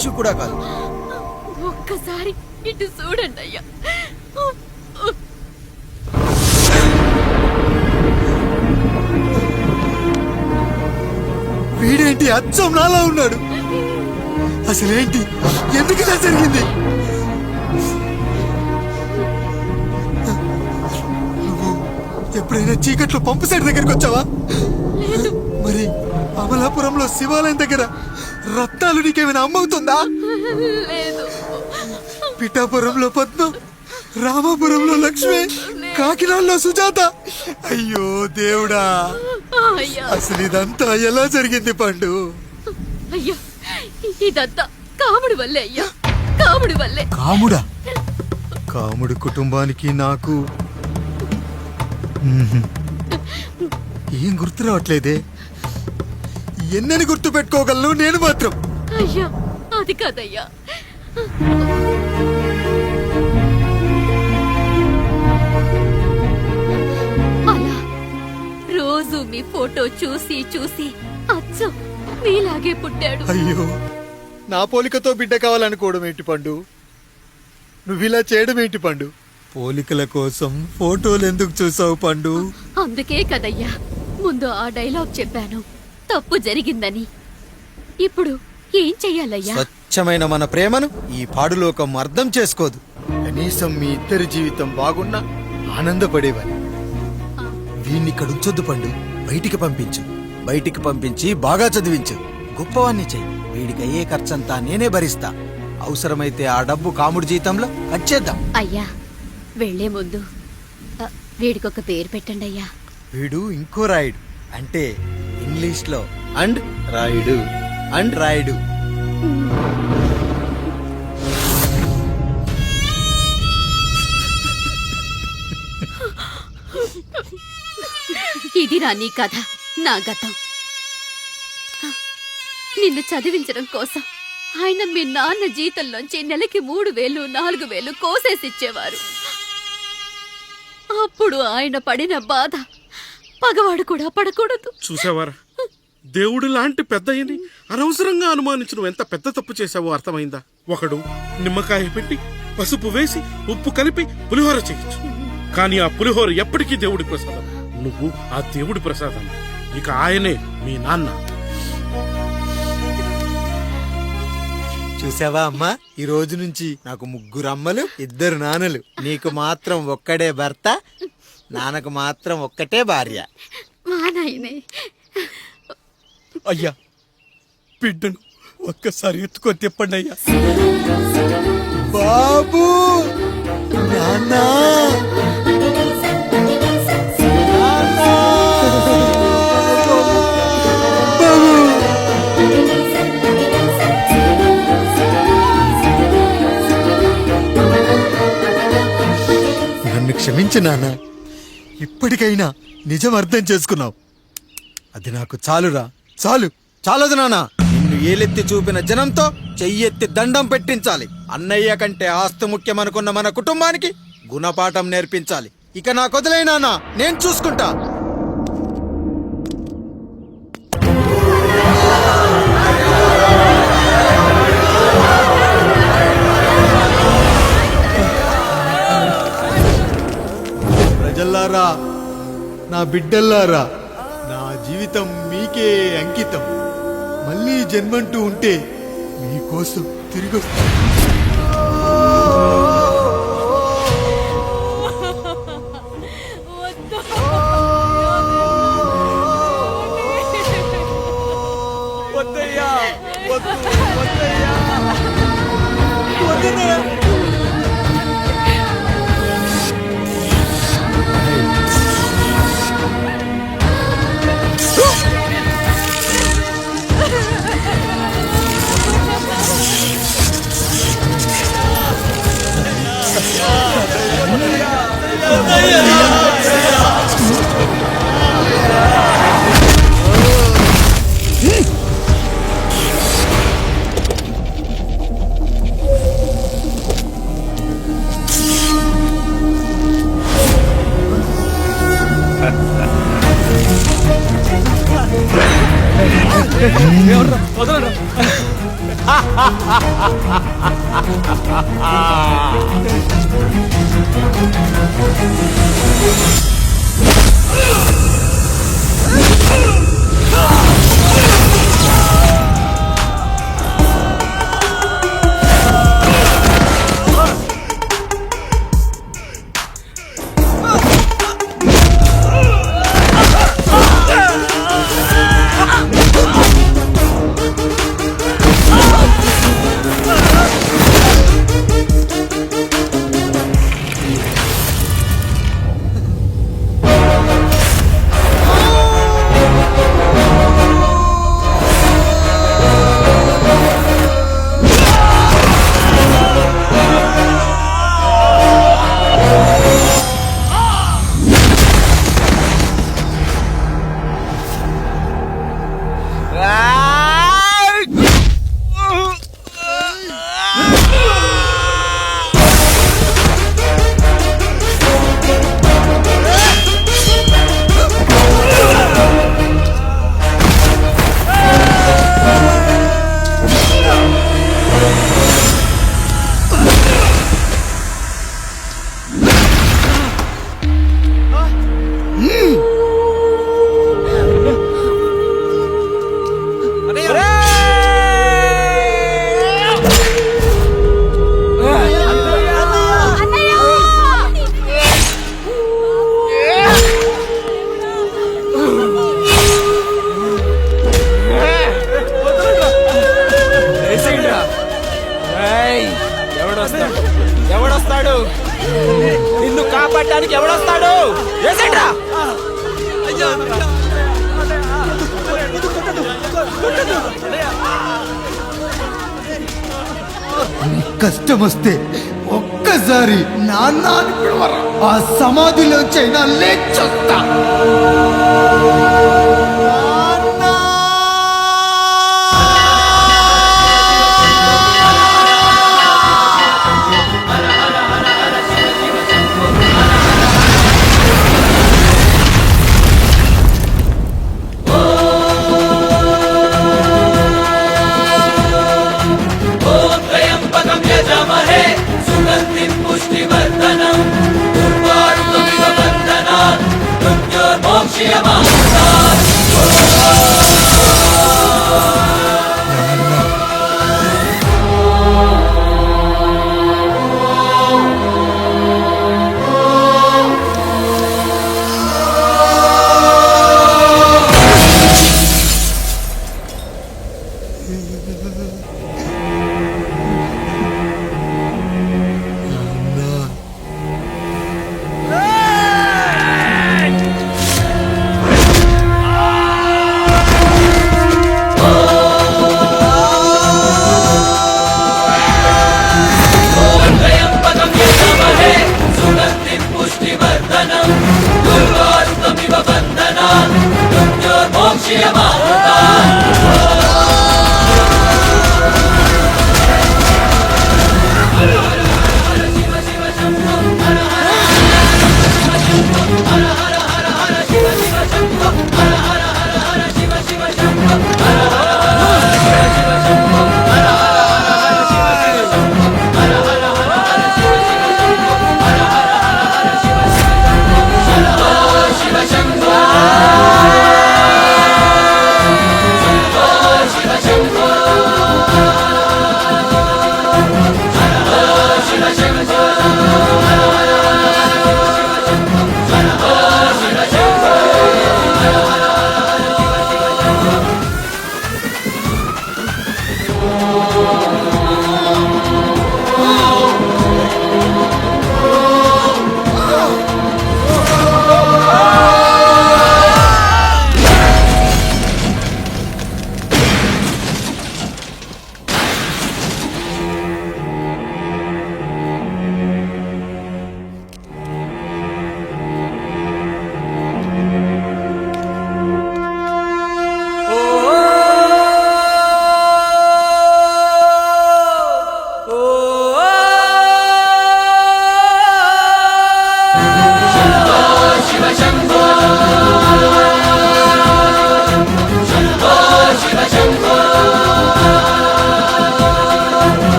మనిషి కూడా కాదు. ఒక్కసారి ఇటు చూడండి అయ్యా. వీడేంటి అచ్చం నాలా ఉన్నాడు? అసలేంటి? ఎందుకు ఇలా జరిగింది? నువ్వు ఎప్పుడైనా చీకట్లో పంపు సైడ్ దగ్గరికి వచ్చావా? మరి అమలాపురంలో శివాలయం దగ్గర రత్నాలు నీకేమైనా అమ్మవుతుందా లేదు. పిఠాపురంలో పద్మం రామాపురంలో లక్ష్మి కాకినాడలో సుజాత. అయ్యో దేవుడా. అయ్యా. అసలు ఇదంతా ఎలా జరిగింది పండు? అయ్యా ఇదంతా కాముడి వల్లే అయ్యా. కాముడి వల్లే. కాముడా? కాముడి కుటుంబానికి నాకు. ఏం గుర్తు రావట్లేదే? ఎన్నని గుర్తు పెట్టుకోగలను నేను మాత్రం. అయ్యా అది కాదయ్యా. అలా రోజు మీ ఫోటో చూసి చూసి అచ్చం మీలాగే పుట్టాడు. అయ్యో నా పోలికతో బిడ్డ కావాలనుకోవడం ఏంటి పండు? నువ్వు ఇలా చేయడం ఏంటి పండు? పోలికల కోసం ఫోటోలు ఎందుకు చూసావు పండు? అందుకే కదయ్యా ముందు ఆ డైలాగ్ చెప్పాను. తప్పు జరిగిందని. ఇప్పుడు ఏం చెయ్యాలయ్యా? స్వచ్ఛమైన మన ప్రేమను ఈ పాడులోకం అర్థం చేసుకోదు. కనీసం మీ ఇద్దరి జీవితం బాగున్నా ఆనందపడేవాని వీణ్ణి ఇక్కడ ఉంచొద్దు పండు బయటికి పంపించు. బయటికి పంపించి బాగా చదివించు. గొప్పవాణ్ణి చెయ్యి. వీడికి అయ్యే ఖర్చంతా నేనే భరిస్తా. అవసరమైతే ఆ డబ్బు కాముడి జీతంలో వచ్చేద్దాం అయ్యా వెళ్ళే ముందు వీడికొక పేరు పెట్టండి అయ్యా వీడు ఇంకో రాయుడు. అంటే ఇంగ్లీష్లో అండ్ రాయుడు. అండ్ రాయుడు. ఇదిరా నీ కథ నా గతం. నిన్ను చదివించడం కోసం ఆయన మీ నాన్న జీతంలోంచి నెలకి మూడు వేలు నాలుగు వేలు కోసేసిచ్చేవారు అప్పుడు ఆయన పడిన బాధ పగవాడు కూడా పడకూడదు. చూసావారా? దేవుడు లాంటి పెద్దయ్యని అనవసరంగా అనుమానించడం ఎంత పెద్ద తప్పు చేశావో అర్థమైందా? ఒకడు నిమ్మకాయ పెట్టి పసుపు వేసి ఉప్పు కలిపి పులిహోర చేయొచ్చు. కానీ ఆ పులిహోర ఎప్పటికీ దేవుడి ప్రసాదం. నువ్వు ఆ దేవుడి ప్రసాదం. ఇక ఆయనే మీ నాన్న. చూసావా అమ్మా? ఈ రోజు నుంచి నాకు ముగ్గురు అమ్మలు ఇద్దరు నాన్నలు. నీకు మాత్రం ఒక్కడే భర్త నాన్నకు మాత్రం ఒక్కటే భార్య. మా నాయనే. అయ్యా బిడ్డను ఒక్కసారి ఎత్తుకొని తిప్పండి అయ్యా. బాబు! నాన్నా! నన్ను క్షమించు నాన్న. ఇప్పటికైనా నిజం అర్థం చేసుకున్నావు. అది నాకు చాలురా. చాలు. చాలదు నాన్న. నిన్ను ఏలెత్తి చూపిన జనంతో చెయ్యెత్తి దండం పెట్టించాలి. అన్నయ్య కంటే ఆస్తి ముఖ్యమనుకున్న మన కుటుంబానికి గుణపాఠం నేర్పించాలి. ఇక నా వదిలే నాన్న. నేను చూసుకుంటా. ప్రజల్లారా నా బిడ్డల్లారా మీకే అంకితం. మళ్ళీ జన్మంటూ ఉంటే మీకోసం తిరిగి వస్తా వద్దయ్యా వద్దు. Yeah. కష్టం వస్తే ఒక్కసారి నాన్న అని పిలవరా. ఆ సమాధిలోంచైనా లేచొస్తా.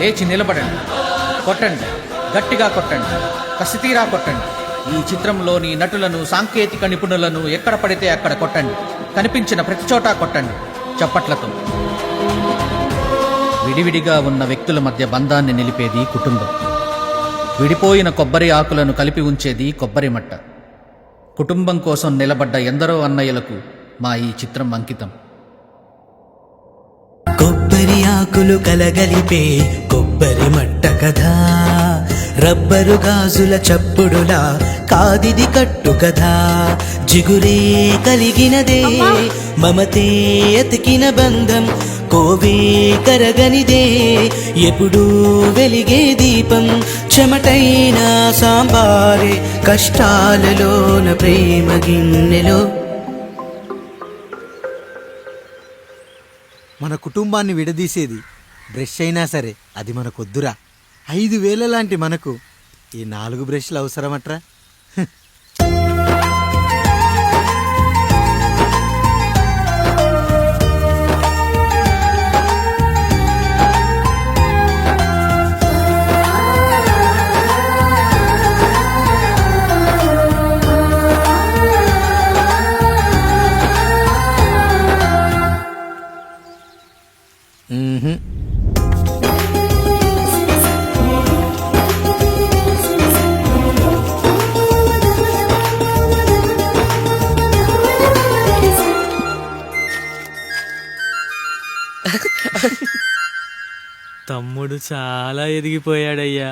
లేచి నిలబడండి. కొట్టండి. గట్టిగా కొట్టండి. కసితీరా కొట్టండి. ఈ చిత్రంలోని నటులను సాంకేతిక నిపుణులను ఎక్కడ పడితే అక్కడ కొట్టండి. కనిపించిన ప్రతి చోటా కొట్టండి. చప్పట్లతో. విడివిడిగా ఉన్న వ్యక్తుల మధ్య బంధాన్ని నిలిపేది కుటుంబం. విడిపోయిన కొబ్బరి ఆకులను కలిపి ఉంచేది కొబ్బరి మట్ట. కుటుంబం కోసం నిలబడ్డ ఎందరో అన్నయ్యలకు మా ఈ చిత్రం అంకితం. కొబ్బరి ఆకులు కలగలిపే కొబ్బరి మట్ట కదా రబ్బరు గాజుల చప్పుడులా కాదిది కట్టు కదా జిగురే కలిగినదే మమతే ఎతికిన బంధం కోవే కరగనిదే. ఎప్పుడూ వెలిగే దీపం చెమటైన సాంబారే కష్టాలలోన ప్రేమ గిన్నెలో. మన కుటుంబాన్ని విడదీసేది బ్రష్ అయినా సరే అది మనకొద్దురా. ఐదు వేల లాంటి మనకు ఈ నాలుగు బ్రష్లు అవసరమట్రా? తమ్ముడు చాలా ఎదిగిపోయాడయ్యా.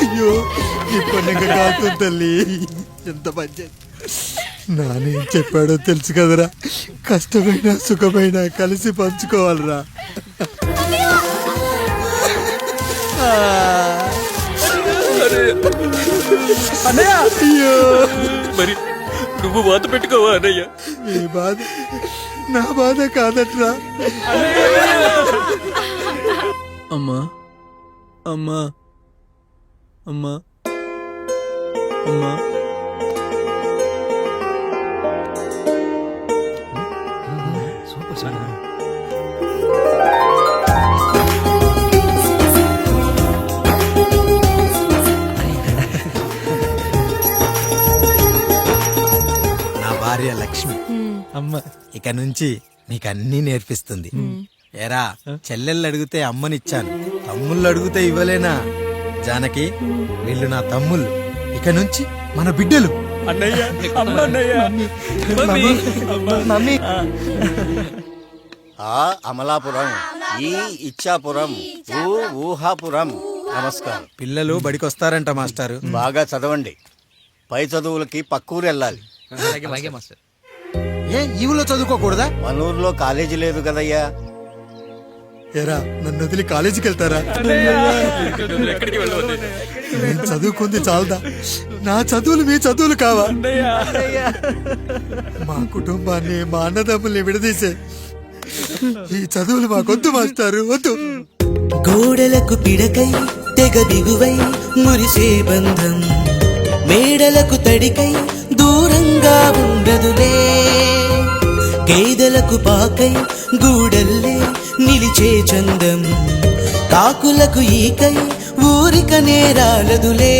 అయ్యో ఈ పండుగ తల్లి. ఎంత మంచి నానేం చెప్పాడో తెలుసు కదరా. కష్టమైన సుఖమైన కలిసి పంచుకోవాలిరా. మరి నువ్వు వాత పెట్టుకోవా అన్నయ్య? మీ బాధ నా బాధ కాదట్రా. అమ్మా అమ్మా అమ్మా అమ్మా. భార్య లక్ష్మి అమ్మ. ఇక నుంచి నీకు అన్నీ నేర్పిస్తుంది. ఎరా చెల్లెళ్ళు అడిగితే అమ్మనిచ్చాను. తమ్ముళ్ళు అడిగితే ఇవ్వలేనా? జానకి వీళ్ళు నా తమ్ముళ్ళు. ఇక నుంచి మన బిడ్డలు. అన్నయ్య మమ్మీ. ఆ అమలాపురం ఈ ఇచ్చాపురం ఊ ఊహాపురం. నమస్కారం. పిల్లలు బడికొస్తారంట మాస్టారు. బాగా చదవండి. పై చదువులకి పక్కూరు వెళ్ళాలి. ఏ ఈ ఊళ్ళో చదువుకోకూడదా? మన ఊర్లో కాలేజీ లేదు కదయ్యా. ఎరా నన్ను వదిలి కాలేజీకి వెళ్తారా? నేను చదువుకుంది చాలదా. నా చదువులు మీ చదువులు కావా? మా కుటుంబాన్ని మా అన్నదమ్ముల్ని విడదీసే. ఈ చదువులు మాకొద్దు మాస్టారు వద్దు. గోడలకు పిడకై తెగ బిగువై మురిసే బంధం. మేడలకు తడికై దూరంగా ఉండదులే. కేదలకు పాకై గూడల్లే నిలిచే చందం. కాకులకు ఈకై ఊరిక నేరాలదులే